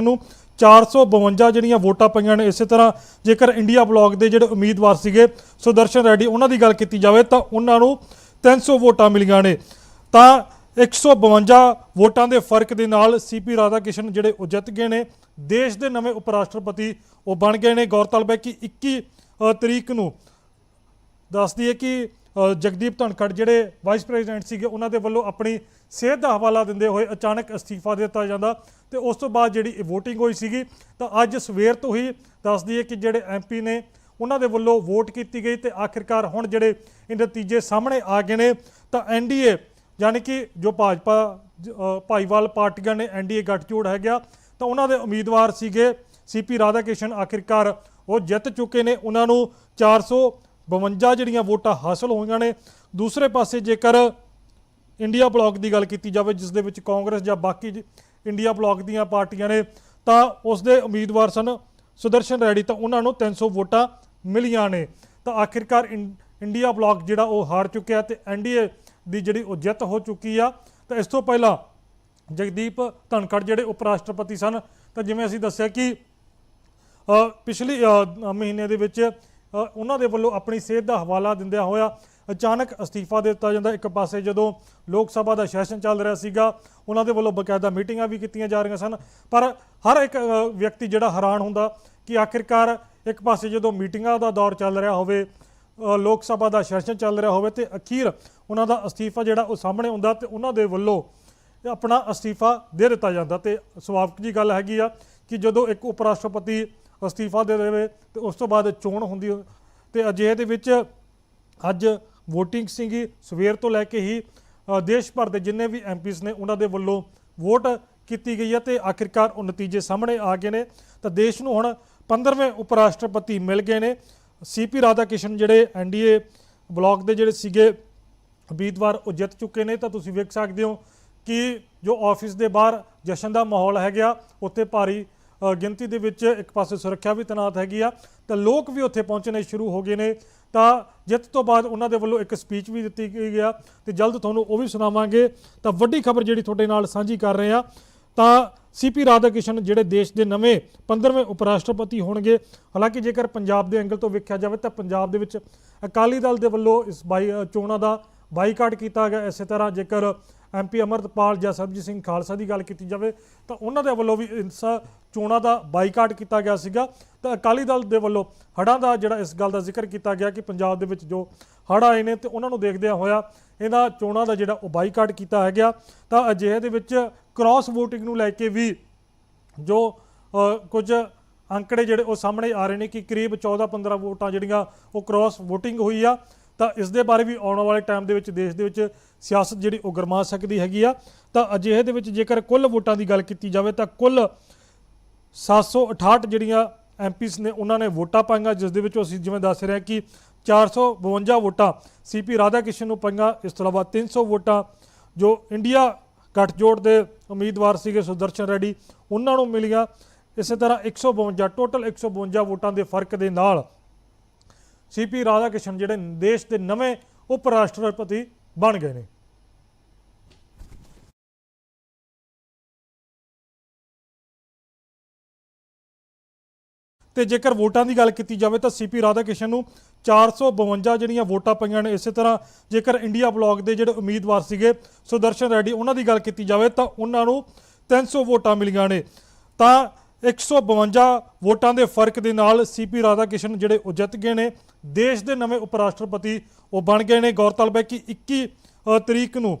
ਨੂੰ 452 ਜਿਹੜੀਆਂ ਵੋਟਾਂ ਪਈਆਂ ਨੇ, ਇਸੇ ਤਰ੍ਹਾਂ ਜੇਕਰ ਇੰਡੀਆ ਬਲਾਕ ਦੇ ਜਿਹੜੇ ਉਮੀਦਵਾਰ ਸੀਗੇ, ਸੁਦਰਸ਼ਨ ਰੈਡੀ, ਉਹਨਾਂ ਦੀ ਗੱਲ ਕੀਤੀ ਜਾਵੇ ਤਾਂ ਉਹਨਾਂ ਨੂੰ 300 ਵੋਟਾਂ ਮਿਲੀਆਂ ਨੇ। ਤਾਂ 152 ਵੋਟਾਂ ਦੇ ਫ਼ਰਕ ਦੇ ਨਾਲ ਸੀਪੀ ਰਾਧਾ ਕਿਸ਼ਨ ਜਿਹੜੇ ਉਹ ਜਿੱਤ ਗਏ ਨੇ, ਦੇਸ਼ ਦੇ ਨਵੇਂ ਉਪ ਰਾਸ਼ਟਰਪਤੀ ਉਹ ਬਣ ਗਏ ਨੇ। ਗੌਰਤਲਬ ਹੈ ਕਿ 21 ਤਰੀਕ ਨੂੰ ਦੱਸਦੀ ਹੈ ਕਿ ਜਗਦੀਪ ਧਨਖੜ ਜਿਹੜੇ ਵਾਈਸ ਪ੍ਰੈਜ਼ੀਡੈਂਟ ਸੀਗੇ, ਉਹਨਾਂ ਦੇ ਵੱਲੋਂ ਆਪਣੀ ਸਿਹਤ ਦਾ ਹਵਾਲਾ ਦਿੰਦੇ ਹੋਏ ਅਚਾਨਕ ਅਸਤੀਫਾ ਦਿੱਤਾ ਜਾਂਦਾ ਤੇ ਉਸ ਤੋਂ ਬਾਅਦ ਜਿਹੜੀ VOTING ਹੋਈ ਸੀਗੀ, ਤਾਂ ਅੱਜ ਸਵੇਰ ਤੋਂ ਹੀ ਦੱਸਦੀ ਹੈ ਕਿ ਜਿਹੜੇ ਐਮਪੀ ਨੇ, ਉਹਨਾਂ ਦੇ ਵੱਲੋਂ ਵੋਟ ਕੀਤੀ ਗਈ ਤੇ ਆਖਿਰਕਾਰ ਹੁਣ ਜਿਹੜੇ ਇਹ ਨਤੀਜੇ ਸਾਹਮਣੇ ਆ ਗਏ ਨੇ, ਤਾਂ ਐਨਡੀਏ ਯਾਨੀ ਕਿ ਜੋ ਭਾਜਪਾ ਭਾਈਵਾਲ ਪਾਰਟੀਆਂ ਨੇ ਐਨਡੀਏ ਗੱਠਜੋੜ ਹੈਗਾ ਤਾਂ ਉਹਨਾਂ ਦੇ ਉਮੀਦਵਾਰ ਸੀਗੇ ਸੀਪੀ ਰਾਧਾਕਿਸ਼ਨ ਆਖਿਰਕਾਰ ਉਹ ਜਿੱਤ ਚੁੱਕੇ ਨੇ, ਉਹਨਾਂ ਨੂੰ 452 ਜਿਹੜੀਆਂ ਵੋਟਾਂ ਹਾਸਲ ਹੋਈਆਂ ਨੇ। ਦੂਸਰੇ ਪਾਸੇ ਜੇਕਰ ਇੰਡੀਆ ਬਲਾਕ ਦੀ ਗੱਲ ਕੀਤੀ ਜਾਵੇ ਜਿਸ ਦੇ ਵਿੱਚ ਕਾਂਗਰਸ ਜਾਂ ਬਾਕੀ ਜ- ਇੰਡੀਆ ਬਲਾਕ ਦੀਆਂ ਪਾਰਟੀਆਂ ਨੇ ਤਾਂ ਉਸ ਦੇ ਉਮੀਦਵਾਰ ਸਨ ਸੁਦਰਸ਼ਨ ਰੈਡੀ ਤਾਂ ਉਹਨਾਂ ਨੂੰ 300 ਵੋਟਾਂ ਮਿਲੀਆਂ ਨੇ। ਤਾਂ ਆਖਿਰਕਾਰ ਇੰ- ਇੰਡੀਆ ਬਲਾਕ ਜਿਹੜਾ ਉਹ ਹਾਰ ਚੁੱਕਿਆ ਤੇ ਐਨਡੀਏ ਦੀ ਜਿਹੜੀ ਉਹ ਜਿੱਤ ਹੋ ਚੁੱਕੀ ਆ। ਤਾਂ ਇਸ ਤੋਂ ਪਹਿਲਾਂ ਜਗਦੀਪ ਧਨਖੜ ਜਿਹੜੇ ਉਪ ਰਾਸ਼ਟਰਪਤੀ ਸਨ ਤਾਂ ਜਿਵੇਂ ਅਸੀਂ ਦੱਸਿਆ ਕਿ ਅ, ਪਿਛਲੀ ਮਹੀਨੇ ਦੇ ਵਿੱਚ ਉਹਨਾਂ ਦੇ ਵੱਲੋਂ ਆਪਣੀ ਸਿਹਤ ਦਾ ਹਵਾਲਾ ਦਿੰਦਿਆਂ ਹੋਇਆ ਅਚਾਨਕ ਅਸਤੀਫਾ ਦੇ ਦਿੱਤਾ ਜਾਂਦਾ। ਇੱਕ ਪਾਸੇ ਜਦੋਂ ਲੋਕ ਸਭਾ ਦਾ ਸੈਸ਼ਨ ਚੱਲ ਰਿਹਾ ਸੀਗਾ, ਉਹਨਾਂ ਦੇ ਵੱਲੋਂ ਬਕਾਇਦਾ ਮੀਟਿੰਗਾਂ ਵੀ ਕੀਤੀਆਂ ਜਾ ਰਹੀਆਂ ਸਨ। ਪਰ ਹਰ ਇੱਕ ਵਿਅਕਤੀ ਜਿਹੜਾ ਹੈਰਾਨ ਹੁੰਦਾ ਕਿ ਆਖਿਰਕਾਰ ਇੱਕ ਪਾਸੇ ਜਦੋਂ ਮੀਟਿੰਗਾਂ ਦਾ ਦੌਰ ਚੱਲ ਰਿਹਾ ਹੋਵੇ ਲੋਕ ਸਭਾ ਦਾ ਸੈਸ਼ਨ ਚੱਲ ਰਿਹਾ ਹੋਵੇ ਤੇ ਅਖੀਰ ਉਹਨਾਂ ਦਾ ਅਸਤੀਫਾ ਜਿਹੜਾ ਉਹ ਸਾਹਮਣੇ ਹੁੰਦਾ ਤੇ ਉਹਨਾਂ ਦੇ ਵੱਲੋਂ ਆਪਣਾ ਅਸਤੀਫਾ ਦੇ ਦਿੱਤਾ ਜਾਂਦਾ। ਤੇ ਸੁਭਾਵਿਕ ਜੀ ਗੱਲ ਹੈਗੀ ਆ ਕਿ ਜਦੋਂ ਇੱਕ ਉਪ ਰਾਸ਼ਟਰਪਤੀ ਅਸਤੀਫਾ ਦੇ ਦੇਵੇ ਤੇ ਉਸ ਤੋਂ ਬਾਅਦ ਚੋਣ ਹੁੰਦੀ ਹੋ- ਤੇ ਅਜਿਹੇ ਦੇ ਵਿੱਚ ਅੱਜ ਵੋਟਿੰਗ ਸੀਗੀ। ਸਵੇਰ ਤੋਂ ਲੈ ਕੇ ਹੀ ਦੇਸ਼ ਭਰ ਦੇ ਜਿੰਨੇ ਵੀ ਐਮਪੀਸ ਨੇ, ਉਹਨਾਂ ਦੇ ਵੱਲੋਂ ਵੋਟ ਕੀਤੀ ਗਈ ਹੈ ਤੇ ਆਖਿਰਕਾਰ ਉਹ ਨਤੀਜੇ ਸਾਹਮਣੇ ਆ ਗਏ ਨੇ। ਤਾਂ ਦੇਸ਼ ਨੂੰ ਹੁਣ 15ਵੇਂ ਉਪ ਰਾਸ਼ਟਰਪਤੀ ਮਿਲ ਗਏ ਨੇ। ਸੀਪੀ ਰਾਧਾ ਕਿਸ਼ਨ ਜਿਹੜੇ ਐਨਡੀਏ ਬਲਾਕ ਦੇ ਜਿਹੜੇ ਸੀਗੇ, ਉਮੀਦਵਾਰ ਉਹ ਜਿੱਤ ਚੁੱਕੇ ਨੇ। ਤਾਂ ਤੁਸੀਂ ਵੇਖ ਸਕਦੇ ਹੋ ਕਿ ਜੋ ਆਫਿਸ ਦੇ ਬਾਹਰ ਜਸ਼ਨ ਦਾ ਮਾਹੌਲ ਹੈਗਾ, ਉੱਥੇ ਭਾਰੀ ਗਿਣਤੀ ਦੇ ਵਿੱਚ ਇੱਕ ਪਾਸੇ ਸੁਰੱਖਿਆ ਵੀ ਤੈਨਾਤ ਹੈਗੀ ਆ, ਤਾਂ ਲੋਕ ਵੀ ਉੱਥੇ ਪਹੁੰਚਣੇ ਸ਼ੁਰੂ ਹੋ ਗਏ ਨੇ। ਤਾਂ ਜਿੱਤ ਤੋਂ ਬਾਅਦ ਉਹਨਾਂ ਦੇ ਵੱਲੋਂ ਇੱਕ ਸਪੀਚ ਵੀ ਦਿੱਤੀ ਗਈ ਆ, ਤੇ ਜਲਦ ਤੁਹਾਨੂੰ ਉਹ ਵੀ ਸੁਣਾਵਾਂਗੇ। ਤਾਂ ਵੱਡੀ ਖਬਰ ਜਿਹੜੀ ਤੁਹਾਡੇ ਨਾਲ ਸਾਂਝੀ ਕਰ ਰਹੇ ਆ, ਤਾਂ ਸੀਪੀ ਰਾਧਾਕਿਸ਼ਨ ਜਿਹੜੇ ਦੇਸ਼ ਦੇ ਨਵੇਂ 15ਵੇਂ ਉਪ ਰਾਸ਼ਟਰਪਤੀ ਹੋਣਗੇ, ਹਾਲਾਂਕਿ ਜੇਕਰ ਪੰਜਾਬ ਦੇ ਐਂਗਲ ਤੋਂ ਵੇਖਿਆ ਜਾਵੇ ਤਾਂ ਪੰਜਾਬ ਦੇ ਵਿੱਚ ਅਕਾਲੀ ਦਲ ਦੇ ਵੱਲੋਂ ਇਸ ਬਾਈ ਚੋਣਾਂ ਦਾ ਬਾਈਕਾਟ ਕੀਤਾ ਗਿਆ, ਇਸੇ ਤਰ੍ਹਾਂ ਜੇਕਰ ਐਮਪੀ ਅਮਰਤਪਾਲ ਜਾਂ ਸਰਬਜੀਤ ਸਿੰਘ ਖਾਲਸਾ ਦੀ ਗੱਲ ਕੀਤੀ ਜਾਵੇ, ਤਾਂ ਉਹਨਾਂ ਦੇ ਵੱਲੋਂ ਵੀ ਇਸ ਚੋਣਾਂ ਦਾ ਬਾਈਕਾਟ ਕੀਤਾ ਗਿਆ ਸੀਗਾ। ਤਾਂ ਅਕਾਲੀ ਦਲ ਦੇ ਵੱਲੋਂ ਹੜ੍ਹਾਂ ਦਾ ਜਿਹੜਾ ਇਸ ਗੱਲ ਦਾ ਜ਼ਿਕਰ ਕੀਤਾ ਗਿਆ ਕਿ ਪੰਜਾਬ ਦੇ ਵਿੱਚ ਜੋ ਹੜ੍ਹ ਆਏ ਨੇ ਤੇ ਉਹਨਾਂ ਨੂੰ ਦੇਖਦਿਆਂ ਹੋਇਆ ਇਹਦਾ ਚੋਣਾਂ ਦਾ ਜਿਹੜਾ ਉਹ ਬਾਈਕਾਟ ਕੀਤਾ ਹੈ ਗਿਆ ਤਾਂ ਅਜਿਹੇ ਦੇ ਵਿੱਚ ਕ੍ਰਾਸ VOTING ਨੂੰ ਲੈ ਕੇ ਵੀ ਜੋ ਕੁਝ ਅੰਕੜੇ ਜਿਹੜੇ ਉਹ ਸਾਹਮਣੇ ਆ ਰਹੇ ਨੇ ਕਿ ਕਰੀਬ 14-15 ਵੋਟਾਂ ਜਿਹੜੀਆਂ ਉਹ ਕ੍ਰਾਸ VOTING ਹੋਈ ਆ। ਤਾਂ ਇਸ ਦੇ ਬਾਰੇ ਵੀ ਆਉਣ ਵਾਲੇ ਟਾਈਮ ਦੇ ਵਿੱਚ, ਦੇਸ਼ ਦੇ ਵਿੱਚ ਸਿਆਸਤ ਜਿਹੜੀ ਉਹ ਗਰਮਾ ਸਕਦੀ ਹੈਗੀ ਆ। ਤਾਂ ਅਜਿਹੇ ਦੇ ਵਿੱਚ ਜੇਕਰ ਕੁੱਲ ਵੋਟਾਂ ਦੀ ਗੱਲ ਕੀਤੀ ਜਾਵੇ, ਤਾਂ ਕੁੱਲ 768 ਜਿਹੜੀਆਂ ਐਮਪੀਸ ਨੇ, ਉਹਨਾਂ ਨੇ ਵੋਟਾਂ ਪਾਈਆਂ, ਜਿਸ ਦੇ ਵਿੱਚੋਂ ਅਸੀਂ ਜਿਵੇਂ ਦੱਸ ਰਹੇ ਹਾਂ ਕਿ 452 ਵੋਟਾਂ ਸੀਪੀ ਰਾਧਾਕਿਸ਼ਨ ਨੂੰ ਪਾਈਆਂ, ਇਸ ਤੋਂ ਇਲਾਵਾ 300 ਵੋਟਾਂ ਜੋ ਇੰਡੀਆ ਗੱਠਜੋੜ ਦੇ ਉਮੀਦਵਾਰ ਸੀਗੇ, ਸੁਦਰਸ਼ਨ ਰੈਡੀ, ਉਹਨਾਂ ਨੂੰ ਮਿਲੀਆਂ। ਇਸੇ ਤਰ੍ਹਾਂ 152 ਟੋਟਲ 152 ਵੋਟਾਂ ਦੇ ਫ਼ਰਕ ਦੇ ਨਾਲ ਸੀਪੀ ਰਾਧਾਕਿਸ਼ਨ ਜਿਹੜੇ ਦੇਸ਼ ਦੇ ਨਵੇਂ ਉਪ ਰਾਸ਼ਟਰਪਤੀ ਬਣ ਗਏ ਨੇ। ਤੇ ਜੇਕਰ ਵੋਟਾਂ ਦੀ ਗੱਲ ਕੀਤੀ ਜਾਵੇ ਤਾਂ ਸੀਪੀ ਰਾਧਾਕਿਸ਼ਨ ਨੂੰ 452 ਜਿਹੜੀਆਂ ਵੋਟਾਂ ਪਈਆਂ ਨੇ, ਇਸੇ ਤਰ੍ਹਾਂ ਜੇਕਰ ਇੰਡੀਆ ਬਲਾਕ ਦੇ ਜਿਹੜੇ ਉਮੀਦਵਾਰ ਸੀਗੇ ਸੁਦਰਸ਼ਨ ਰੈਡੀ, ਉਹਨਾਂ ਦੀ ਗੱਲ ਕੀਤੀ ਜਾਵੇ ਤਾਂ ਉਹਨਾਂ ਨੂੰ 300 ਵੋਟਾਂ ਮਿਲੀਆਂ ਨੇ। ਤਾਂ 152 ਵੋਟਾਂ ਦੇ ਫ਼ਰਕ ਦੇ ਨਾਲ ਸੀਪੀ ਰਾਧਾਕਿਸ਼ਨ ਜਿਹੜੇ ਉਹ ਜਿੱਤ ਗਏ ਨੇ, ਦੇਸ਼ ਦੇ ਨਵੇਂ ਉਪ ਰਾਸ਼ਟਰਪਤੀ ਉਹ ਬਣ ਗਏ ਨੇ। ਗੌਰਤਲਬ ਹੈ ਕਿ 21 ਤਰੀਕ ਨੂੰ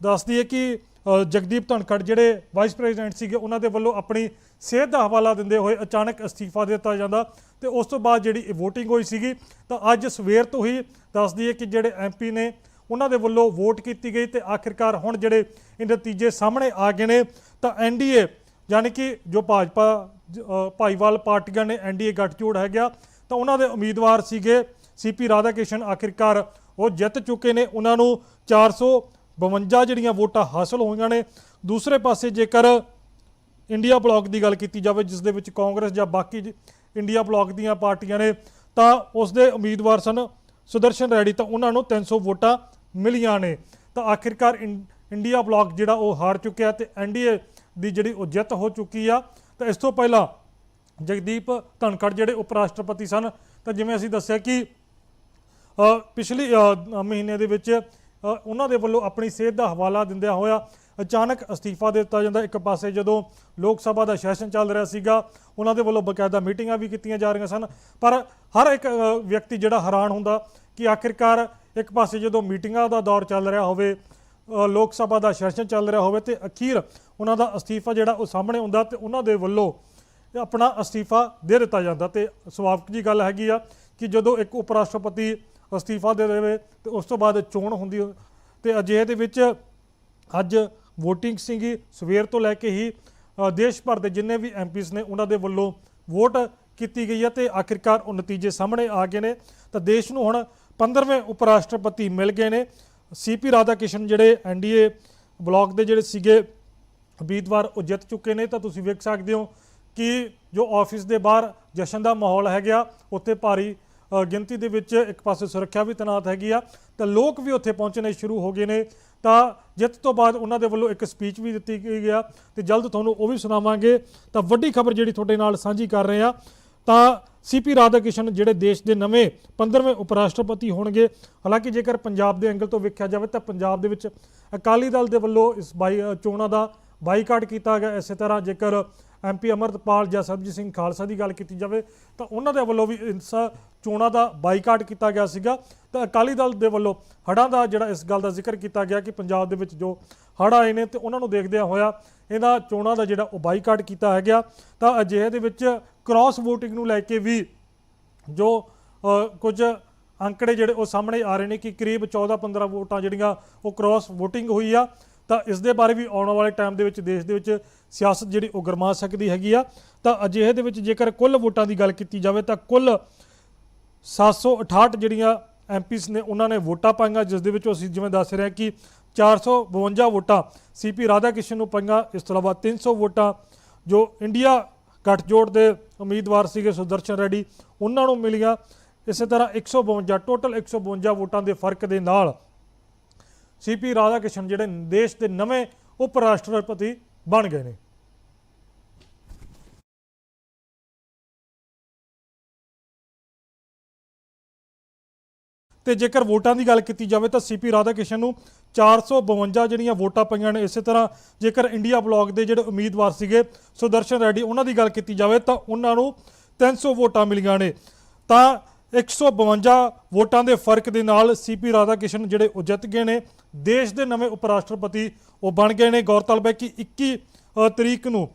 ਦੱਸਦੀ ਹੈ ਕਿ ਜਗਦੀਪ ਧਨਖੜ ਜਿਹੜੇ ਵਾਈਸ ਪ੍ਰੈਜ਼ੀਡੈਂਟ ਸੀਗੇ, ਉਹਨਾਂ ਦੇ ਵੱਲੋਂ ਆਪਣੀ ਸਿਹਤ ਦਾ ਹਵਾਲਾ ਦਿੰਦੇ ਹੋਏ ਅਚਾਨਕ ਅਸਤੀਫਾ ਦਿੱਤਾ ਜਾਂਦਾ ਤੇ ਉਸ ਤੋਂ ਬਾਅਦ ਜਿਹੜੀ VOTING ਹੋਈ ਸੀਗੀ, ਤਾਂ ਅੱਜ ਸਵੇਰ ਤੋਂ ਹੀ ਦੱਸਦੀ ਹੈ ਕਿ ਜਿਹੜੇ ਐਮਪੀ ਨੇ, ਉਹਨਾਂ ਦੇ ਵੱਲੋਂ ਵੋਟ ਕੀਤੀ ਗਈ ਤੇ ਆਖਿਰਕਾਰ ਹੁਣ ਜਿਹੜੇ ਇਹ ਨਤੀਜੇ ਸਾਹਮਣੇ ਆ ਗਏ ਨੇ, ਤਾਂ ਐਨਡੀਏ ਯਾਨੀ ਕਿ ਜੋ ਭਾਜਪਾ ਭਾਈਵਾਲ ਪਾਰਟੀਆਂ ਨੇ ਐਨਡੀਏ ਗੱਠਜੋੜ ਹੈਗਾ, ਤਾਂ ਉਹਨਾਂ ਦੇ ਉਮੀਦਵਾਰ ਸੀਗੇ ਸੀਪੀ ਰਾਧਾਕਿਸ਼ਨ ਆਖਿਰਕਾਰ ਉਹ ਜਿੱਤ ਚੁੱਕੇ ਨੇ। ਉਹਨਾਂ ਨੂੰ 452 ਜਿਹੜੀਆਂ ਵੋਟਾਂ ਹਾਸਲ ਹੋਈਆਂ ਨੇ। ਦੂਸਰੇ ਪਾਸੇ ਜੇਕਰ ਇੰਡੀਆ ਬਲਾਕ ਦੀ ਗੱਲ ਕੀਤੀ ਜਾਵੇ, ਜਿਸ ਦੇ ਵਿੱਚ ਕਾਂਗਰਸ ਜਾਂ ਬਾਕੀ ਇੰਡੀਆ ਬਲਾਕ ਦੀਆਂ ਪਾਰਟੀਆਂ ਨੇ, ਤਾਂ ਉਸ ਦੇ ਉਮੀਦਵਾਰ ਸਨ ਸੁਦਰਸ਼ਨ ਰੈਡੀ, ਤਾਂ ਉਹਨਾਂ ਨੂੰ 300 ਵੋਟਾਂ ਮਿਲੀਆਂ ਨੇ। ਤਾਂ ਆਖਿਰਕਾਰ ਇੰ- ਇੰਡੀਆ ਬਲਾਕ ਜਿਹੜਾ ਉਹ ਹਾਰ ਚੁੱਕਿਆ ਤੇ ਐਨਡੀਏ ਦੀ ਜਿਹੜੀ ਉਹ ਜਿੱਤ ਹੋ ਚੁੱਕੀ ਆ ਤਾਂ ਇਸ ਤੋਂ ਪਹਿਲਾਂ ਜਗਦੀਪ ਧਨਖੜ ਜਿਹੜੇ ਉਪ ਰਾਸ਼ਟਰਪਤੀ ਸਨ ਤਾਂ ਜਿਵੇਂ ਅਸੀਂ ਦੱਸਿਆ ਕਿ ਅ, ਪਿਛਲੀ ਮਹੀਨੇ ਦੇ ਵਿੱਚ ਉਹਨਾਂ ਦੇ ਵੱਲੋਂ ਆਪਣੀ ਸਿਹਤ ਦਾ ਹਵਾਲਾ ਦਿੰਦਿਆਂ ਹੋਇਆ ਅਚਾਨਕ ਅਸਤੀਫਾ ਦੇ ਦਿੱਤਾ ਜਾਂਦਾ। ਇੱਕ ਪਾਸੇ ਜਦੋਂ ਲੋਕ ਸਭਾ ਦਾ ਸੈਸ਼ਨ ਚੱਲ ਰਿਹਾ ਸੀਗਾ ਉਹਨਾਂ ਦੇ ਵੱਲੋਂ ਬਕਾਇਦਾ ਮੀਟਿੰਗਾਂ ਵੀ ਕੀਤੀਆਂ ਜਾ ਰਹੀਆਂ ਸਨ ਪਰ ਹਰ ਇੱਕ ਵਿਅਕਤੀ ਜਿਹੜਾ ਹੈਰਾਨ ਹੁੰਦਾ ਕਿ ਆਖਿਰਕਾਰ ਇੱਕ ਪਾਸੇ ਜਦੋਂ ਮੀਟਿੰਗਾਂ ਦਾ ਦੌਰ ਚੱਲ ਰਿਹਾ ਹੋਵੇ ਲੋਕ ਸਭਾ ਦਾ ਸੈਸ਼ਨ ਚੱਲ ਰਿਹਾ ਹੋਵੇ ਤੇ ਅਖੀਰ ਉਹਨਾਂ ਦਾ ਅਸਤੀਫਾ ਜਿਹੜਾ ਉਹ ਸਾਹਮਣੇ ਹੁੰਦਾ ਤੇ ਉਹਨਾਂ ਦੇ ਵੱਲੋਂ ਆਪਣਾ ਅਸਤੀਫਾ ਦੇ ਦਿੱਤਾ ਜਾਂਦਾ ਤੇ ਸੁਭਾਵਿਕ ਜੀ ਗੱਲ ਹੈਗੀ ਆ ਕਿ ਜਦੋਂ ਇੱਕ ਉਪ ਰਾਸ਼ਟਰਪਤੀ ਅਸਤੀਫਾ ਦੇ ਦੇਵੇ ਤੇ ਉਸ ਤੋਂ ਬਾਅਦ ਚੋਣ ਹੁੰਦੀ ਹੋ- ਤੇ ਅਜਿਹੇ ਦੇ ਵਿੱਚ ਅੱਜ ਵੋਟਿੰਗ ਸੀਗੀ, ਸਵੇਰ ਤੋਂ ਲੈ ਕੇ ਹੀ ਦੇਸ਼ ਭਰ ਦੇ ਜਿੰਨੇ ਵੀ ਐਮਪੀਸ ਨੇ ਉਹਨਾਂ ਦੇ ਵੱਲੋਂ ਵੋਟ ਕੀਤੀ ਗਈ ਹੈ ਤੇ ਆਖਿਰਕਾਰ ਉਹ ਨਤੀਜੇ ਸਾਹਮਣੇ ਆ ਗਏ ਨੇ। ਤਾਂ ਦੇਸ਼ ਨੂੰ ਹੁਣ 15ਵੇਂ ਉਪ ਰਾਸ਼ਟਰਪਤੀ ਮਿਲ ਗਏ ਨੇ। ਸੀਪੀ ਰਾਧਾ ਕਿਸ਼ਨ ਜਿਹੜੇ ਐਨਡੀਏ ਬਲਾਕ ਦੇ ਜਿਹੜੇ ਸੀਗੇ, ਉਮੀਦਵਾਰ ਉਹ ਜਿੱਤ ਚੁੱਕੇ ਨੇ, ਤਾਂ ਤੁਸੀਂ ਵੇਖ ਸਕਦੇ ਹੋ ਕਿ ਜੋ ਆਫਿਸ ਦੇ ਬਾਹਰ ਜਸ਼ਨ ਦਾ ਮਾਹੌਲ ਹੈਗਾ, ਉੱਥੇ ਭਾਰੀ ਗਿਣਤੀ ਦੇ ਵਿੱਚ ਇੱਕ ਪਾਸੇ ਸੁਰੱਖਿਆ ਵੀ ਤੈਨਾਤ ਹੈਗੀ ਆ, ਤਾਂ ਲੋਕ ਵੀ ਉੱਥੇ ਪਹੁੰਚਣੇ ਸ਼ੁਰੂ ਹੋ ਗਏ ਨੇ। ਤਾਂ ਜਿੱਤ ਤੋਂ ਬਾਅਦ ਉਹਨਾਂ ਦੇ ਵੱਲੋਂ ਇੱਕ ਸਪੀਚ ਵੀ ਦਿੱਤੀ ਗਈ ਆ, ਤੇ ਜਲਦ ਤੁਹਾਨੂੰ ਉਹ ਵੀ ਸੁਣਾਵਾਂਗੇ। ਤਾਂ ਵੱਡੀ ਖਬਰ ਜਿਹੜੀ ਤੁਹਾਡੇ ਨਾਲ ਸਾਂਝੀ ਕਰ ਰਹੇ ਆ ਤਾਂ ਸੀਪੀ ਰਾਧਾ ਕਿਸ਼ਨ ਜਿਹੜੇ ਦੇਸ਼ ਦੇ ਨਵੇਂ 15ਵੇਂ ਉਪ ਰਾਸ਼ਟਰਪਤੀ ਹੋਣਗੇ, ਹਾਲਾਂਕਿ ਜੇਕਰ ਪੰਜਾਬ ਦੇ ਐਂਗਲ ਤੋਂ ਵੇਖਿਆ ਜਾਵੇ ਤਾਂ ਪੰਜਾਬ ਦੇ ਵਿੱਚ ਅਕਾਲੀ ਦਲ ਦੇ ਵੱਲੋਂ ਇਸ ਬਾਈ ਚੋਣਾਂ ਦਾ ਬਾਈਕਾਟ ਕੀਤਾ ਗਿਆ। ਇਸੇ ਤਰ੍ਹਾਂ ਜੇਕਰ ਐਮਪੀ ਅਮਰਤਪਾਲ ਜਾਂ ਸਰਬਜੀਤ ਸਿੰਘ ਖਾਲਸਾ ਦੀ ਗੱਲ ਕੀਤੀ ਜਾਵੇ ਤਾਂ ਉਹਨਾਂ ਦੇ ਵੱਲੋਂ ਵੀ ਇਸ ਚੋਣਾਂ ਦਾ ਬਾਈਕਾਟ ਕੀਤਾ ਗਿਆ ਸੀਗਾ। ਤਾਂ ਅਕਾਲੀ ਦਲ ਦੇ ਵੱਲੋਂ ਹੜ੍ਹਾਂ ਦਾ ਜਿਹੜਾ ਇਸ ਗੱਲ ਦਾ ਜ਼ਿਕਰ ਕੀਤਾ ਗਿਆ ਕਿ ਪੰਜਾਬ ਦੇ ਵਿੱਚ ਜੋ ਹੜ੍ਹ ਆਏ ਨੇ ਤੇ ਉਹਨਾਂ ਨੂੰ ਦੇਖਦਿਆਂ ਹੋਇਆ ਇਹਦਾ ਚੋਣਾਂ ਦਾ ਜਿਹੜਾ ਉਹ ਬਾਈਕਾਟ ਕੀਤਾ ਹੈ ਗਿਆ ਤਾਂ ਅਜਿਹੇ ਦੇ ਵਿੱਚ ਕ੍ਰਾਸ VOTING ਨੂੰ ਲੈ ਕੇ ਵੀ ਜੋ ਕੁਝ ਅੰਕੜੇ ਜਿਹੜੇ ਉਹ ਸਾਹਮਣੇ ਆ ਰਹੇ ਨੇ ਕਿ ਕਰੀਬ 14-15 ਵੋਟਾਂ ਜਿਹੜੀਆਂ ਉਹ ਕ੍ਰਾਸ VOTING ਹੋਈ ਆ, ਤਾਂ ਇਸ ਦੇ ਬਾਰੇ ਵੀ ਆਉਣ ਵਾਲੇ ਟਾਈਮ ਦੇ ਵਿੱਚ, ਦੇਸ਼ ਦੇ ਵਿੱਚ ਸਿਆਸਤ ਜਿਹੜੀ ਉਹ ਗਰਮਾ ਸਕਦੀ ਹੈਗੀ ਆ। ਤਾਂ ਅਜਿਹੇ ਦੇ ਵਿੱਚ ਜੇਕਰ ਕੁੱਲ ਵੋਟਾਂ ਦੀ ਗੱਲ ਕੀਤੀ ਜਾਵੇ ਤਾਂ ਕੁੱਲ 768 ਜਿਹੜੀਆਂ ਐਮਪੀਸ ਨੇ ਉਹਨਾਂ ਨੇ ਵੋਟਾਂ ਪਾਈਆਂ, ਜਿਸ ਦੇ ਵਿੱਚੋਂ ਅਸੀਂ ਜਿਵੇਂ ਦੱਸ ਰਹੇ ਹਾਂ ਕਿ 452 ਵੋਟਾਂ ਸੀਪੀ ਰਾਧਾ ਕ੍ਰਿਸ਼ਨ ਨੂੰ ਪਾਈਆਂ, ਇਸ ਤੋਂ ਇਲਾਵਾ 300 ਵੋਟਾਂ ਜੋ ਇੰਡੀਆ ਗਠਜੋੜ ਦੇ ਉਮੀਦਵਾਰ ਸੀਗੇ ਸੁਦਰਸ਼ਨ ਰੈਡੀ। ਉਹਨਾਂ ਨੂੰ ਮਿਲੀਆਂ ਇਸੇ ਤਰ੍ਹਾਂ 152 ਟੋਟਲ 152 ਵੋਟਾਂ ਦੇ ਫ਼ਰਕ ਦੇ ਨਾਲ ਸੀਪੀ ਰਾਧਾ ਕਿਸ਼ਨ ਜਿਹੜੇ ਦੇਸ਼ ਦੇ ਨਵੇਂ ਉਪ ਰਾਸ਼ਟਰਪਤੀ ਬਣ ਗਏ ਨੇ। ਤੇ ਜੇਕਰ ਵੋਟਾਂ ਦੀ ਗੱਲ ਕੀਤੀ ਜਾਵੇ ਤਾਂ ਸੀਪੀ ਰਾਧਾ ਕਿਸ਼ਨ ਨੂੰ 452 ਜਿਹੜੀਆਂ ਵੋਟਾਂ ਪਈਆਂ ਨੇ, ਇਸੇ ਤਰ੍ਹਾਂ ਜੇਕਰ ਇੰਡੀਆ ਬਲਾਕ ਦੇ ਜਿਹੜੇ ਉਮੀਦਵਾਰ ਸੀਗੇ, ਸੁਦਰਸ਼ਨ ਰੈਡੀ, ਉਹਨਾਂ ਦੀ ਗੱਲ ਕੀਤੀ ਜਾਵੇ ਤਾਂ ਉਹਨਾਂ ਨੂੰ 300 ਵੋਟਾਂ ਮਿਲੀਆਂ ਨੇ। ਤਾਂ 152 ਵੋਟਾਂ ਦੇ ਫ਼ਰਕ ਦੇ ਨਾਲ ਸੀਪੀ ਰਾਧਾ ਕਿਸ਼ਨ ਜਿਹੜੇ ਉਹ ਜਿੱਤ ਗਏ ਨੇ, ਦੇਸ਼ ਦੇ ਨਵੇਂ ਉਪ ਰਾਸ਼ਟਰਪਤੀ ਉਹ ਬਣ ਗਏ ਨੇ। ਗੌਰਤਲਬ ਹੈ ਕਿ 21 ਤਰੀਕ ਨੂੰ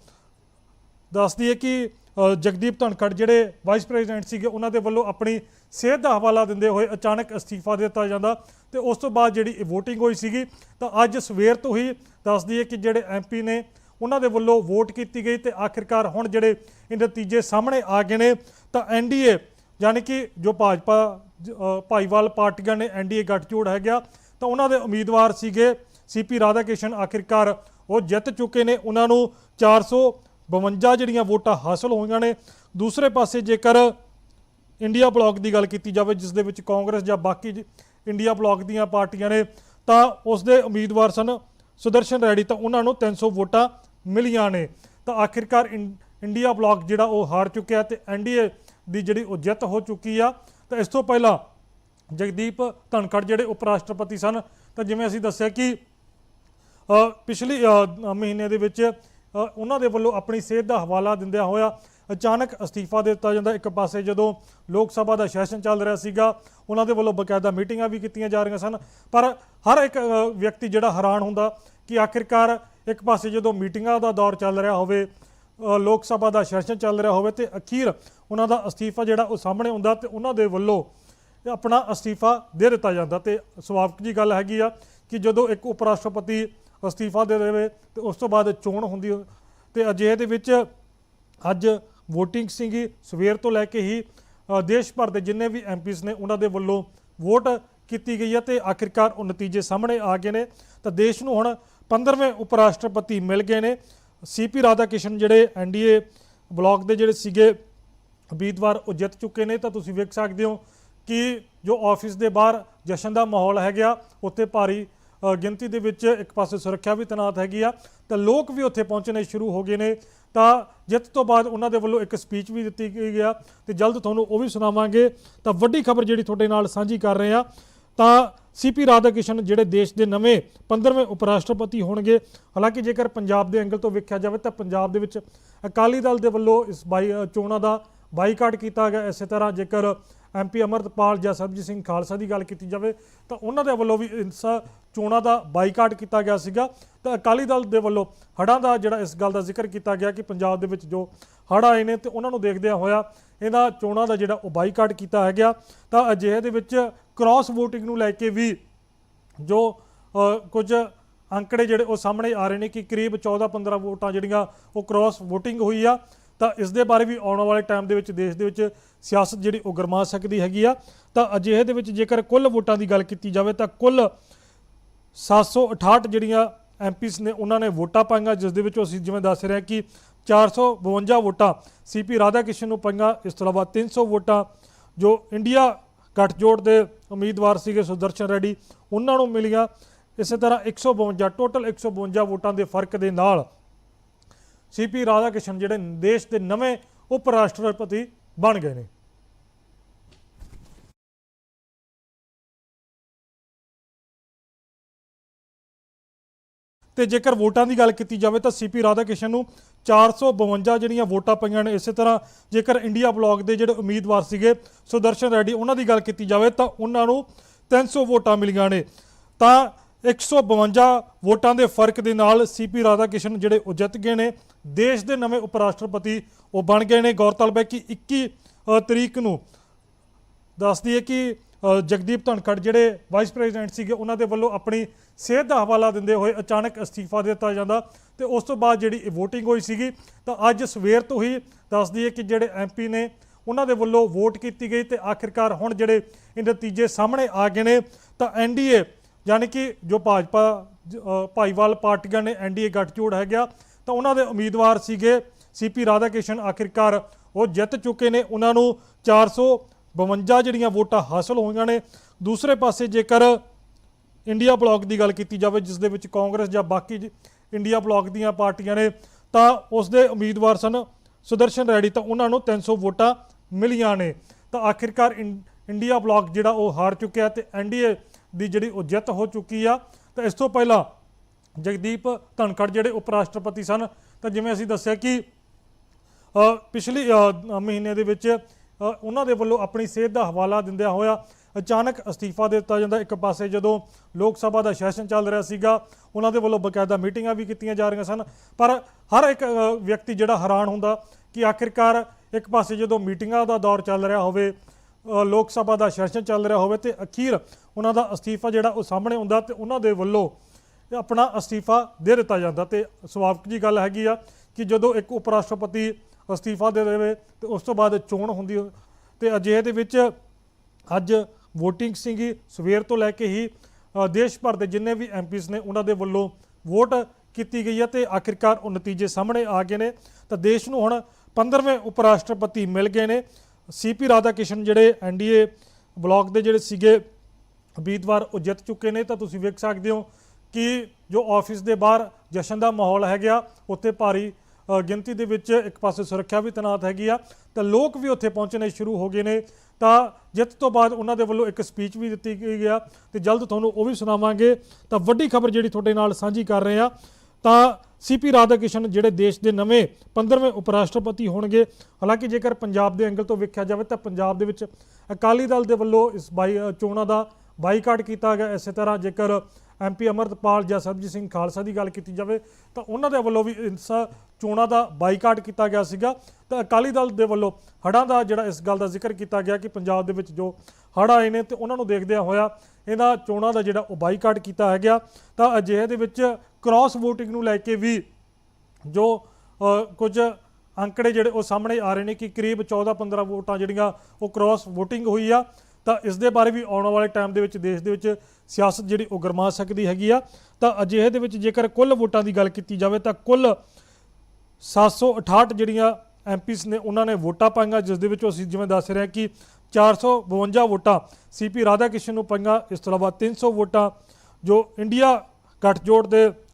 ਦੱਸਦੀ ਹੈ ਕਿ ਜਗਦੀਪ ਧਨਖੜ ਜਿਹੜੇ ਵਾਈਸ ਪ੍ਰੈਜ਼ੀਡੈਂਟ ਸੀਗੇ, ਉਹਨਾਂ ਦੇ ਵੱਲੋਂ ਆਪਣੀ ਸਿਹਤ ਦਾ ਹਵਾਲਾ ਦਿੰਦੇ ਹੋਏ ਅਚਾਨਕ ਅਸਤੀਫਾ ਦਿੱਤਾ ਜਾਂਦਾ ਤੇ ਉਸ ਤੋਂ ਬਾਅਦ ਜਿਹੜੀ VOTING ਹੋਈ ਸੀਗੀ, ਤਾਂ ਅੱਜ ਸਵੇਰ ਤੋਂ ਹੀ ਦੱਸਦੀ ਹੈ ਕਿ ਜਿਹੜੇ ਐਮਪੀ ਨੇ, ਉਹਨਾਂ ਦੇ ਵੱਲੋਂ ਵੋਟ ਕੀਤੀ ਗਈ ਤੇ ਆਖਿਰਕਾਰ ਹੁਣ ਜਿਹੜੇ ਇਹ ਨਤੀਜੇ ਸਾਹਮਣੇ ਆ ਗਏ ਨੇ, ਤਾਂ ਐਨਡੀਏ ਯਾਨੀ ਕਿ ਜੋ ਭਾਜਪਾ ਭਾਈਵਾਲ ਪਾਰਟੀਆਂ ਨੇ ਐਨਡੀਏ ਗੱਠਜੋੜ ਹੈਗਾ, ਤਾਂ ਉਹਨਾਂ ਦੇ ਉਮੀਦਵਾਰ ਸੀਗੇ ਸੀਪੀ ਰਾਧਾ ਕਿਸ਼ਨ ਆਖਿਰਕਾਰ ਉਹ ਜਿੱਤ ਚੁੱਕੇ ਨੇ, ਉਹਨਾਂ ਨੂੰ 452 ਜਿਹੜੀਆਂ ਵੋਟਾਂ ਹਾਸਲ ਹੋਈਆਂ ਨੇ। ਦੂਸਰੇ ਪਾਸੇ ਜੇਕਰ ਇੰਡੀਆ ਬਲਾਕ ਦੀ ਗੱਲ ਕੀਤੀ ਜਾਵੇ, ਜਿਸ ਦੇ ਵਿੱਚ ਕਾਂਗਰਸ ਜਾਂ ਬਾਕੀ ਜ- ਇੰਡੀਆ ਬਲਾਕ ਦੀਆਂ ਪਾਰਟੀਆਂ ਨੇ, ਤਾਂ ਉਸ ਦੇ ਉਮੀਦਵਾਰ ਸਨ ਸੁਦਰਸ਼ਨ ਰੈਡੀ, ਤਾਂ ਉਹਨਾਂ ਨੂੰ 300 ਵੋਟਾਂ ਮਿਲੀਆਂ ਨੇ। ਤਾਂ ਆਖਿਰਕਾਰ ਇੰ- ਇੰਡੀਆ ਬਲਾਕ ਜਿਹੜਾ ਉਹ ਹਾਰ ਚੁੱਕਿਆ ਤੇ ਐਨਡੀਏ ਦੀ ਜਿਹੜੀ ਉਹ ਜਿੱਤ ਹੋ ਚੁੱਕੀ ਆ। ਤਾਂ ਇਸ ਤੋਂ ਪਹਿਲਾਂ ਜਗਦੀਪ ਧਨਖੜ ਜਿਹੜੇ ਉਪ ਰਾਸ਼ਟਰਪਤੀ ਸਨ, ਤਾਂ ਜਿਵੇਂ ਅਸੀਂ ਦੱਸਿਆ ਕਿ ਪਿਛਲੀ ਮਹੀਨੇ ਦੇ ਵਿੱਚ ਉਹਨਾਂ ਦੇ ਵੱਲੋਂ ਆਪਣੀ ਸਿਹਤ ਦਾ ਹਵਾਲਾ ਦਿੰਦਿਆਂ ਹੋਇਆ ਅਚਾਨਕ ਅਸਤੀਫਾ ਦੇ ਦਿੱਤਾ ਜਾਂਦਾ। ਇੱਕ ਪਾਸੇ ਜਦੋਂ ਲੋਕ ਸਭਾ ਦਾ ਸੈਸ਼ਨ ਚੱਲ ਰਿਹਾ ਸੀਗਾ, ਉਹਨਾਂ ਦੇ ਵੱਲੋਂ ਬਕਾਇਦਾ ਮੀਟਿੰਗਾਂ ਵੀ ਕੀਤੀਆਂ ਜਾ ਰਹੀਆਂ ਸਨ। ਪਰ ਹਰ ਇੱਕ ਵਿਅਕਤੀ ਜਿਹੜਾ ਹੈਰਾਨ ਹੁੰਦਾ ਕਿ ਆਖਿਰਕਾਰ ਇੱਕ ਪਾਸੇ ਜਦੋਂ ਮੀਟਿੰਗਾਂ ਦਾ ਦੌਰ ਚੱਲ ਰਿਹਾ ਹੋਵੇ ਲੋਕ ਸਭਾ ਦਾ ਸੈਸ਼ਨ ਚੱਲ ਰਿਹਾ ਹੋਵੇ ਤੇ ਅਖੀਰ ਉਹਨਾਂ ਦਾ ਅਸਤੀਫਾ ਜਿਹੜਾ ਉਹ ਸਾਹਮਣੇ ਹੁੰਦਾ ਤੇ ਉਹਨਾਂ ਦੇ ਵੱਲੋਂ ਆਪਣਾ ਅਸਤੀਫਾ ਦੇ ਦਿੱਤਾ ਜਾਂਦਾ। ਤੇ ਸੁਭਾਵਿਕ ਜੀ ਗੱਲ ਹੈਗੀ ਆ ਕਿ ਜਦੋਂ ਇੱਕ ਉਪ ਰਾਸ਼ਟਰਪਤੀ ਅਸਤੀਫਾ ਦੇ ਦੇਵੇ ਤੇ ਉਸ ਤੋਂ ਬਾਅਦ ਚੋਣ ਹੁੰਦੀ ਹੋ- ਤੇ ਅਜਿਹੇ ਦੇ ਵਿੱਚ ਅੱਜ VOTING ਸੀਗੀ, ਸਵੇਰ ਤੋਂ ਲੈ ਕੇ ਹੀ ਦੇਸ਼ ਭਰ ਦੇ ਜਿੰਨੇ ਵੀ ਐਮਪੀਸ ਨੇ ਉਹਨਾਂ ਦੇ ਵੱਲੋਂ ਵੋਟ ਕੀਤੀ ਗਈ ਹੈ ਤੇ ਆਖਿਰਕਾਰ ਉਹ ਨਤੀਜੇ ਸਾਹਮਣੇ ਆ ਗਏ ਨੇ। ਤਾਂ ਦੇਸ਼ ਨੂੰ ਹੁਣ 15ਵੇਂ ਉਪ ਰਾਸ਼ਟਰਪਤੀ ਮਿਲ ਗਏ ਨੇ। ਸੀਪੀ ਰਾਧਾ ਕਿਸ਼ਨ ਜਿਹੜੇ ਐਨਡੀਏ ਬਲਾਕ ਦੇ ਜਿਹੜੇ ਸੀਗੇ, ਉਮੀਦਵਾਰ ਉਹ ਜਿੱਤ ਚੁੱਕੇ ਨੇ। ਤਾਂ ਤੁਸੀਂ ਵੇਖ ਸਕਦੇ ਹੋ ਕਿ ਜੋ ਆਫਿਸ ਦੇ ਬਾਹਰ ਜਸ਼ਨ ਦਾ ਮਾਹੌਲ ਹੈਗਾ, ਉੱਥੇ ਭਾਰੀ ਗਿਣਤੀ ਦੇ ਵਿੱਚ ਇੱਕ ਪਾਸੇ ਸੁਰੱਖਿਆ ਵੀ ਤੈਨਾਤ ਹੈਗੀ ਆ, ਤਾਂ ਲੋਕ ਵੀ ਉੱਥੇ ਪਹੁੰਚਣੇ ਸ਼ੁਰੂ ਹੋ ਗਏ ਨੇ। ਤਾਂ ਜਿੱਤ ਤੋਂ ਬਾਅਦ ਉਹਨਾਂ ਦੇ ਵੱਲੋਂ ਇੱਕ ਸਪੀਚ ਵੀ ਦਿੱਤੀ ਗਈ ਆ, ਤੇ ਜਲਦ ਤੁਹਾਨੂੰ ਉਹ ਵੀ ਸੁਣਾਵਾਂਗੇ। ਤਾਂ ਵੱਡੀ ਖਬਰ ਜਿਹੜੀ ਤੁਹਾਡੇ ਨਾਲ ਸਾਂਝੀ ਕਰ ਰਹੇ ਆ, ਤਾਂ ਸੀਪੀ ਰਾਧਾਕਿਸ਼ਨ ਜਿਹੜੇ ਦੇਸ਼ ਦੇ ਨਵੇਂ 15ਵੇਂ ਉਪ ਰਾਸ਼ਟਰਪਤੀ ਹੋਣਗੇ, ਹਾਲਾਂਕਿ ਜੇਕਰ ਪੰਜਾਬ ਦੇ ਐਂਗਲ ਤੋਂ ਵੇਖਿਆ ਜਾਵੇ ਤਾਂ ਪੰਜਾਬ ਦੇ ਵਿੱਚ ਅਕਾਲੀ ਦਲ ਦੇ ਵੱਲੋਂ ਇਸ ਬਾਈ ਚੋਣਾਂ ਦਾ ਬਾਈਕਾਟ ਕੀਤਾ ਗਿਆ, ਇਸੇ ਤਰ੍ਹਾਂ ਜੇਕਰ ਐਮਪੀ ਅਮਰਤਪਾਲ ਜਾਂ ਸਰਬਜੀਤ ਸਿੰਘ ਖਾਲਸਾ ਦੀ ਗੱਲ ਕੀਤੀ ਜਾਵੇ ਤਾਂ ਉਹਨਾਂ ਦੇ ਵੱਲੋਂ ਵੀ ਇਸ ਚੋਣਾਂ ਦਾ ਬਾਈਕਾਟ ਕੀਤਾ ਗਿਆ ਸੀਗਾ। ਤਾਂ ਅਕਾਲੀ ਦਲ ਦੇ ਵੱਲੋਂ ਹੜ੍ਹਾਂ ਦਾ ਜਿਹੜਾ ਇਸ ਗੱਲ ਦਾ ਜ਼ਿਕਰ ਕੀਤਾ ਗਿਆ ਕਿ ਪੰਜਾਬ ਦੇ ਵਿੱਚ ਜੋ ਹੜ੍ਹ ਆਏ ਨੇ ਤੇ ਉਹਨਾਂ ਨੂੰ ਦੇਖਦਿਆਂ ਹੋਇਆ ਇਹਦਾ ਚੋਣਾਂ ਦਾ ਜਿਹੜਾ ਉਹ ਬਾਈਕਾਟ ਕੀਤਾ ਹੈ ਗਿਆ ਤਾਂ ਅਜਿਹੇ ਦੇ ਵਿੱਚ ਕ੍ਰਾਸ VOTING ਨੂੰ ਲੈ ਕੇ ਵੀ ਜੋ ਕੁਝ ਅੰਕੜੇ ਜਿਹੜੇ ਉਹ ਸਾਹਮਣੇ ਆ ਰਹੇ ਨੇ ਕਿ ਕਰੀਬ 14-15 ਵੋਟਾਂ ਜਿਹੜੀਆਂ ਉਹ ਕ੍ਰਾਸ VOTING ਹੋਈ ਆ। ਤਾਂ ਇਸ ਦੇ ਬਾਰੇ ਵੀ ਆਉਣ ਵਾਲੇ ਟਾਈਮ ਦੇ ਵਿੱਚ, ਦੇਸ਼ ਦੇ ਵਿੱਚ ਸਿਆਸਤ ਜਿਹੜੀ ਉਹ ਗਰਮਾ ਸਕਦੀ ਹੈਗੀ ਆ। ਤਾਂ ਅਜਿਹੇ ਦੇ ਵਿੱਚ ਜੇਕਰ ਕੁੱਲ ਵੋਟਾਂ ਦੀ ਗੱਲ ਕੀਤੀ ਜਾਵੇ ਤਾਂ ਕੁੱਲ 768 ਜਿਹੜੀਆਂ ਐਮਪੀਸ ਨੇ, ਉਹਨਾਂ ਨੇ ਵੋਟਾਂ ਪਾਈਆਂ, ਜਿਸ ਦੇ ਵਿੱਚੋਂ ਅਸੀਂ ਜਿਵੇਂ ਦੱਸ ਰਹੇ ਹਾਂ ਕਿ 452 ਵੋਟਾਂ ਸੀਪੀ ਰਾਧਾਕਿਸ਼ਨ ਨੂੰ ਪਾਈਆਂ, ਇਸ ਤੋਂ ਇਲਾਵਾ 300 ਵੋਟਾਂ ਜੋ ਇੰਡੀਆ ਗੱਠਜੋੜ ਦੇ ਉਮੀਦਵਾਰ ਸੀਗੇ ਸੁਦਰਸ਼ਨ ਰੈਡੀ, ਉਹਨਾਂ ਨੂੰ ਮਿਲੀਆਂ। ਇਸੇ ਤਰ੍ਹਾਂ 152 ਟੋਟਲ 152 ਵੋਟਾਂ ਦੇ ਫ਼ਰਕ ਦੇ ਨਾਲ ਸੀਪੀ ਰਾਧਾਕਿਸ਼ਨ ਜਿਹੜੇ ਦੇਸ਼ ਦੇ ਨਵੇਂ ਉਪ ਰਾਸ਼ਟਰਪਤੀ ਬਣ ਗਏ ਨੇ। ਤੇ ਜੇਕਰ ਵੋਟਾਂ ਦੀ ਗੱਲ ਕੀਤੀ ਜਾਵੇ ਤਾਂ ਸੀਪੀ ਰਾਧਾਕਿਸ਼ਨ ਨੂੰ 452 ਜਿਹੜੀਆਂ ਵੋਟਾਂ ਪਈਆਂ ਨੇ, ਇਸੇ ਤਰ੍ਹਾਂ ਜੇਕਰ ਇੰਡੀਆ ਬਲਾਕ ਦੇ ਜਿਹੜੇ ਉਮੀਦਵਾਰ ਸੀਗੇ, ਸੁਦਰਸ਼ਨ ਰੈਡੀ, ਉਹਨਾਂ ਦੀ ਗੱਲ ਕੀਤੀ ਜਾਵੇ ਤਾਂ ਉਹਨਾਂ ਨੂੰ 300 ਵੋਟਾਂ ਮਿਲੀਆਂ ਨੇ। ਤਾਂ 152 ਵੋਟਾਂ ਦੇ ਫ਼ਰਕ ਦੇ ਨਾਲ ਸੀਪੀ ਰਾਧਾਕਿਸ਼ਨ ਜਿਹੜੇ ਉਹ ਜਿੱਤ ਗਏ ਨੇ। ਦੇਸ਼ ਦੇ ਨਵੇਂ ਉਪ ਰਾਸ਼ਟਰਪਤੀ ਉਹ ਬਣ ਗਏ ਨੇ। ਗੌਰਤਲਬ ਹੈ ਕਿ 21 ਤਰੀਕ ਨੂੰ ਦੱਸਦੀ ਹੈ ਕਿ ਜਗਦੀਪ ਧਨਖੜ ਜਿਹੜੇ ਵਾਈਸ ਪ੍ਰੈਜ਼ੀਡੈਂਟ ਸੀਗੇ, ਉਹਨਾਂ ਦੇ ਵੱਲੋਂ ਆਪਣੀ ਸਿਹਤ ਦਾ ਹਵਾਲਾ ਦਿੰਦੇ ਹੋਏ ਅਚਾਨਕ ਅਸਤੀਫਾ ਦਿੱਤਾ ਜਾਂਦਾ ਤੇ ਉਸ ਤੋਂ ਬਾਅਦ ਜਿਹੜੀ VOTING ਹੋਈ ਸੀਗੀ, ਤਾਂ ਅੱਜ ਸਵੇਰ ਤੋਂ ਹੀ ਦੱਸਦੀ ਹੈ ਕਿ ਜਿਹੜੇ ਐਮਪੀ ਨੇ, ਉਹਨਾਂ ਦੇ ਵੱਲੋਂ ਵੋਟ ਕੀਤੀ ਗਈ ਤੇ ਆਖਿਰਕਾਰ ਹੁਣ ਜਿਹੜੇ ਇਹ ਨਤੀਜੇ ਸਾਹਮਣੇ ਆ ਗਏ ਨੇ, ਤਾਂ ਐਨਡੀਏ ਯਾਨੀ ਕਿ ਜੋ ਭਾਜਪਾ ਭਾਈਵਾਲ ਪਾਰਟੀਆਂ ਨੇ ਐਨਡੀਏ ਗੱਠਜੋੜ ਹੈਗਾ, ਤਾਂ ਉਹਨਾਂ ਦੇ ਉਮੀਦਵਾਰ ਸੀਗੇ ਸੀਪੀ ਰਾਧਾਕਿਸ਼ਨ ਆਖਿਰਕਾਰ। ਉਹ ਜਿੱਤ ਚੁੱਕੇ ਨੇ, ਉਹਨਾਂ ਨੂੰ 452 ਜਿਹੜੀਆਂ ਵੋਟਾਂ ਹਾਸਲ ਹੋਈਆਂ ਨੇ। ਦੂਸਰੇ ਪਾਸੇ ਜੇਕਰ ਇੰਡੀਆ ਬਲਾਕ ਦੀ ਗੱਲ ਕੀਤੀ ਜਾਵੇ, ਜਿਸ ਦੇ ਵਿੱਚ ਕਾਂਗਰਸ ਜਾਂ ਬਾਕੀ ਜ- ਇੰਡੀਆ ਬਲਾਕ ਦੀਆਂ ਪਾਰਟੀਆਂ ਨੇ, ਤਾਂ ਉਸ ਦੇ ਉਮੀਦਵਾਰ ਸਨ ਸੁਦਰਸ਼ਨ ਰੈਡੀ, ਤਾਂ ਉਹਨਾਂ ਨੂੰ 300 ਵੋਟਾਂ ਮਿਲੀਆਂ ਨੇ। ਤਾਂ ਆਖਿਰਕਾਰ ਇੰ- ਇੰਡੀਆ ਬਲਾਕ ਜਿਹੜਾ ਉਹ ਹਾਰ ਚੁੱਕਿਆ ਤੇ ਐਨਡੀਏ ਦੀ ਜਿਹੜੀ ਉਹ ਜਿੱਤ ਹੋ ਚੁੱਕੀ ਆ। ਤਾਂ ਇਸ ਤੋਂ ਪਹਿਲਾਂ ਜਗਦੀਪ ਧਨਖੜ ਜਿਹੜੇ ਉਪ ਰਾਸ਼ਟਰਪਤੀ ਸਨ ਤਾਂ ਜਿਵੇਂ ਅਸੀਂ ਦੱਸਿਆ ਕਿ ਅ, ਪਿਛਲੀ ਮਹੀਨੇ ਦੇ ਵਿੱਚ ਉਹਨਾਂ ਦੇ ਵੱਲੋਂ ਆਪਣੀ ਸਿਹਤ ਦਾ ਹਵਾਲਾ ਦਿੰਦਿਆਂ ਹੋਇਆ ਅਚਾਨਕ ਅਸਤੀਫਾ ਦੇ ਦਿੱਤਾ ਜਾਂਦਾ। ਇੱਕ ਪਾਸੇ ਜਦੋਂ ਲੋਕ ਸਭਾ ਦਾ ਸੈਸ਼ਨ ਚੱਲ ਰਿਹਾ ਸੀਗਾ ਉਹਨਾਂ ਦੇ ਵੱਲੋਂ ਬਕਾਇਦਾ ਮੀਟਿੰਗਾਂ ਵੀ ਕੀਤੀਆਂ ਜਾ ਰਹੀਆਂ ਸਨ। ਪਰ ਹਰ ਇੱਕ ਵਿਅਕਤੀ ਜਿਹੜਾ ਹੈਰਾਨ ਹੁੰਦਾ ਕਿ ਆਖਿਰਕਾਰ ਇੱਕ ਪਾਸੇ ਜਦੋਂ ਮੀਟਿੰਗਾਂ ਦਾ ਦੌਰ ਚੱਲ ਰਿਹਾ ਹੋਵੇ ਲੋਕ ਸਭਾ ਦਾ ਸੈਸ਼ਨ ਚੱਲ ਰਿਹਾ ਹੋਵੇ ਤੇ ਅਖੀਰ ਉਹਨਾਂ ਦਾ ਅਸਤੀਫਾ ਜਿਹੜਾ ਉਹ ਸਾਹਮਣੇ ਆਉਂਦਾ ਤੇ ਉਹਨਾਂ ਦੇ ਵੱਲੋਂ ਆਪਣਾ ਅਸਤੀਫਾ ਦੇ ਦਿੱਤਾ ਜਾਂਦਾ ਤੇ ਸੁਭਾਵਿਕ ਜੀ ਗੱਲ ਹੈਗੀ ਆ ਕਿ ਜਦੋਂ ਇੱਕ ਉਪ ਰਾਸ਼ਟਰਪਤੀ ਅਸਤੀਫਾ ਦੇ ਦੇਵੇ ਤੇ ਉਸ ਤੋਂ ਬਾਅਦ ਚੋਣ ਹੁੰਦੀ ਹੋ- ਤੇ ਅਜਿਹੇ ਦੇ ਵਿੱਚ ਅੱਜ ਵੋਟਿੰਗ ਸੀਗੀ, ਸਵੇਰ ਤੋਂ ਲੈ ਕੇ ਹੀ ਦੇਸ਼ ਭਰ ਦੇ ਜਿੰਨੇ ਵੀ ਐਮਪੀਸ ਨੇ ਉਹਨਾਂ ਦੇ ਵੱਲੋਂ ਵੋਟ ਕੀਤੀ ਗਈ ਹੈ ਤੇ ਆਖਿਰਕਾਰ ਉਹ ਨਤੀਜੇ ਸਾਹਮਣੇ ਆ ਗਏ ਨੇ। ਤਾਂ ਦੇਸ਼ ਨੂੰ ਹੁਣ 15ਵੇਂ ਉਪ ਰਾਸ਼ਟਰਪਤੀ ਮਿਲ ਗਏ ਨੇ। ਸੀਪੀ ਰਾਧਾਕਿਸ਼ਨ ਜਿਹੜੇ ਐਨਡੀਏ ਬਲਾਕ ਦੇ ਜਿਹੜੇ ਸੀਗੇ, ਉਮੀਦਵਾਰ ਉਹ ਜਿੱਤ ਚੁੱਕੇ ਨੇ। ਤਾਂ ਤੁਸੀਂ ਵੇਖ ਸਕਦੇ ਹੋ ਕਿ ਜੋ ਆਫਿਸ ਦੇ ਬਾਹਰ ਜਸ਼ਨ ਦਾ ਮਾਹੌਲ ਹੈਗਾ, ਉੱਥੇ ਭਾਰੀ ਗਿਣਤੀ ਦੇ ਵਿੱਚ ਇੱਕ ਪਾਸੇ ਸੁਰੱਖਿਆ ਵੀ ਤੈਨਾਤ ਹੈਗੀ ਆ। ਤਾਂ ਲੋਕ ਵੀ ਉੱਥੇ ਪਹੁੰਚਣੇ ਸ਼ੁਰੂ ਹੋ ਗਏ ਨੇ। ਤਾਂ ਜਿੱਤ ਤੋਂ ਬਾਅਦ ਉਹਨਾਂ ਦੇ ਵੱਲੋਂ ਇੱਕ ਸਪੀਚ ਵੀ ਦਿੱਤੀ ਗਈ ਆ ਤੇ ਜਲਦ ਤੁਹਾਨੂੰ ਉਹ ਵੀ ਸੁਣਾਵਾਂਗੇ। ਤਾਂ ਵੱਡੀ ਖਬਰ ਜਿਹੜੀ ਤੁਹਾਡੇ ਨਾਲ ਸਾਂਝੀ ਕਰ ਰਹੇ ਆ ਤਾਂ ਸੀਪੀ ਰਾਧਾਕਿਸ਼ਨ ਜਿਹੜੇ ਦੇਸ਼ ਦੇ ਨਵੇਂ 15ਵੇਂ ਉਪ ਰਾਸ਼ਟਰਪਤੀ ਹੋਣਗੇ, ਹਾਲਾਂਕਿ ਜੇਕਰ ਪੰਜਾਬ ਦੇ ਐਂਗਲ ਤੋਂ ਵੇਖਿਆ ਜਾਵੇ ਤਾਂ ਪੰਜਾਬ ਦੇ ਵਿੱਚ ਅਕਾਲੀ ਦਲ ਦੇ ਵੱਲੋਂ ਇਸ ਬਾਈ ਚੋਣਾਂ ਦਾ ਬਾਈਕਾਟ ਕੀਤਾ ਗਿਆ। ਇਸੇ ਤਰ੍ਹਾਂ ਜੇਕਰ ਐਮਪੀ ਅਮਰਤਪਾਲ ਜਾਂ ਸਰਬਜੀਤ ਸਿੰਘ ਖਾਲਸਾ ਦੀ ਗੱਲ ਕੀਤੀ ਜਾਵੇ, ਤਾਂ ਉਹਨਾਂ ਦੇ ਵੱਲੋਂ ਵੀ ਇਸ ਚੋਣਾਂ ਦਾ ਬਾਈਕਾਟ ਕੀਤਾ ਗਿਆ ਸੀਗਾ। ਤਾਂ ਅਕਾਲੀ ਦਲ ਦੇ ਵੱਲੋਂ ਹੜ੍ਹਾਂ ਦਾ ਜਿਹੜਾ ਇਸ ਗੱਲ ਦਾ ਜ਼ਿਕਰ ਕੀਤਾ ਗਿਆ ਕਿ ਪੰਜਾਬ ਦੇ ਵਿੱਚ ਜੋ ਹੜ੍ਹ ਆਏ ਨੇ ਤੇ ਉਹਨਾਂ ਨੂੰ ਦੇਖਦਿਆਂ ਹੋਇਆ ਇਹਦਾ ਚੋਣਾਂ ਦਾ ਜਿਹੜਾ ਉਹ ਬਾਈਕਾਟ ਕੀਤਾ ਹੈ ਗਿਆ ਤਾਂ ਅਜਿਹੇ ਦੇ ਵਿੱਚ ਕ੍ਰਾਸ VOTING ਨੂੰ ਲੈ ਕੇ ਵੀ ਜੋ ਕੁਝ ਅੰਕੜੇ ਜਿਹੜੇ ਉਹ ਸਾਹਮਣੇ ਆ ਰਹੇ ਨੇ ਕਿ ਕਰੀਬ 14-15 ਵੋਟਾਂ ਜਿਹੜੀਆਂ ਉਹ ਕ੍ਰਾਸ VOTING ਹੋਈ ਆ, ਤਾਂ ਇਸ ਦੇ ਬਾਰੇ ਵੀ ਆਉਣ ਵਾਲੇ ਟਾਈਮ ਦੇ ਵਿੱਚ, ਦੇਸ਼ ਦੇ ਵਿੱਚ ਸਿਆਸਤ ਜਿਹੜੀ ਉਹ ਗਰਮਾ ਸਕਦੀ ਹੈਗੀ ਆ। ਤਾਂ ਅਜਿਹੇ ਦੇ ਵਿੱਚ ਜੇਕਰ ਕੁੱਲ ਵੋਟਾਂ ਦੀ ਗੱਲ ਕੀਤੀ ਜਾਵੇ ਤਾਂ ਕੁੱਲ 768 ਜਿਹੜੀਆਂ ਐਮਪੀਸ ਨੇ ਉਹਨਾਂ ਨੇ ਵੋਟਾਂ ਪਾਈਆਂ, ਜਿਸ ਦੇ ਵਿੱਚੋਂ ਅਸੀਂ ਜਿਵੇਂ ਦੱਸ ਰਹੇ ਹਾਂ ਕਿ 452 ਵੋਟਾਂ ਸੀਪੀ ਰਾਧਾਕਿਸ਼ਨ ਨੂੰ ਪਾਈਆਂ, ਇਸ ਤੋਂ ਇਲਾਵਾ 300 ਵੋਟਾਂ ਜੋ ਇੰਡੀਆ ਗੱਠਜੋੜ ਦੇ